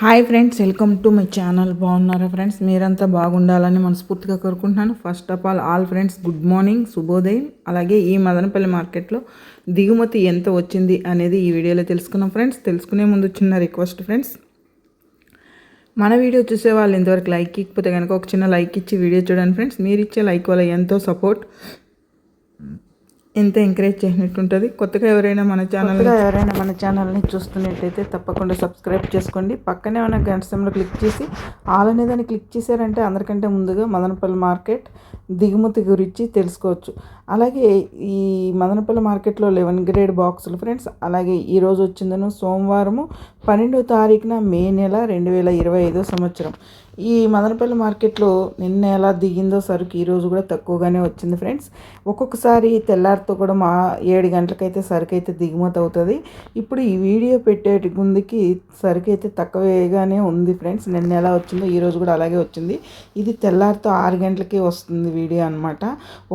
Hi friends welcome to my channel. బాగున్నారా friends? మీరంతా బాగుండాలని మనస్ఫూర్తిగా కోరుకుంటున్నాను. First of all all friends good morning శుభోదయం. అలాగే ఈ మదనపల్లి మార్కెట్లో దిగుమతి ఎంత వచ్చింది అనేది ఈ వీడియోలో తెలుసుకున్నాం ఫ్రెండ్స్. తెలుసుకునే ముందు చిన్న రిక్వెస్ట్ ఫ్రెండ్స్. మన వీడియో చూసే వాళ్ళు ఇంతవరకు లైక్ ఇకపోతే కనుక ఒక చిన్న లైక్ ఇచ్చి వీడియో చూడండి ఫ్రెండ్స్. మీరు ఇచ్చే లైక్ వల్ల ఎంతో సపోర్ట్ ఎంత ఎంకరేజ్ చేసినట్టు ఉంటుంది కొత్తగా ఎవరైనా మన ఛానల్ ఎవరైనా మన ఛానల్ని చూస్తున్నట్టయితే తప్పకుండా సబ్స్క్రైబ్ చేసుకోండి. పక్కనే ఉన్న గంట సమయంలో క్లిక్ చేసి ఆల్ అనే దాన్ని క్లిక్ చేశారంటే అందరికంటే ముందుగా మదనపల్లి మార్కెట్ దిగుమతి గురించి తెలుసుకోవచ్చు. అలాగే ఈ మదనపల్లి మార్కెట్లో లెవెన్ గ్రేడ్ బాక్సులు ఫ్రెండ్స్. అలాగే ఈరోజు వచ్చిందను సోమవారము పన్నెండో తారీఖున మే నెల రెండు వేల ఇరవై ఐదో సంవత్సరం. ఈ మదనపల్లి మార్కెట్లో నిన్న ఎలా దిగిందో సరుకు ఈరోజు కూడా తక్కువగానే వచ్చింది ఫ్రెండ్స్. ఒక్కొక్కసారి తెల్లారితో కూడా మా ఏడు గంటలకైతే సరుకు అయితే దిగుమతి అవుతుంది. ఇప్పుడు ఈ వీడియో పెట్టే ముందుకి సరుకు అయితే తక్కువగానే ఉంది ఫ్రెండ్స్. నిన్న ఎలా వచ్చిందో ఈరోజు కూడా అలాగే వచ్చింది. ఇది తెల్లారితో ఆరు గంటలకి వస్తుంది వీడియో అనమాట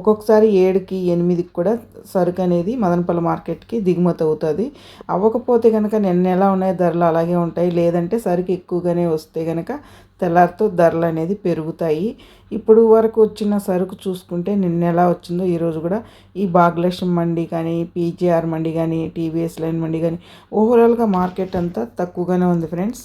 ఒక్కొక్కసారి ఏడుకి ఎనిమిదికి కూడా సరుకు అనేది మదనపల్లి మార్కెట్కి దిగుమతి అవుతుంది. అవ్వకపోతే కనుక నిన్న ఎలా ఉన్నాయి? ధరలు అలాగే ఉంటాయి. లేదంటే సరుకు ఎక్కువగానే వస్తే కనుక తెల్లారితో ధరలు అనేది పెరుగుతాయి. ఇప్పుడు వరకు వచ్చిన సరుకు చూసుకుంటే నిన్న ఎలా వచ్చిందో ఈరోజు కూడా ఈ భాగ్యలక్ష్మి మండి కానీ పీజీఆర్ మండి కానీ టీవీఎస్ లైన్ మండి కానీ ఓవరాల్గా మార్కెట్ అంతా తక్కువగానే ఉంది ఫ్రెండ్స్.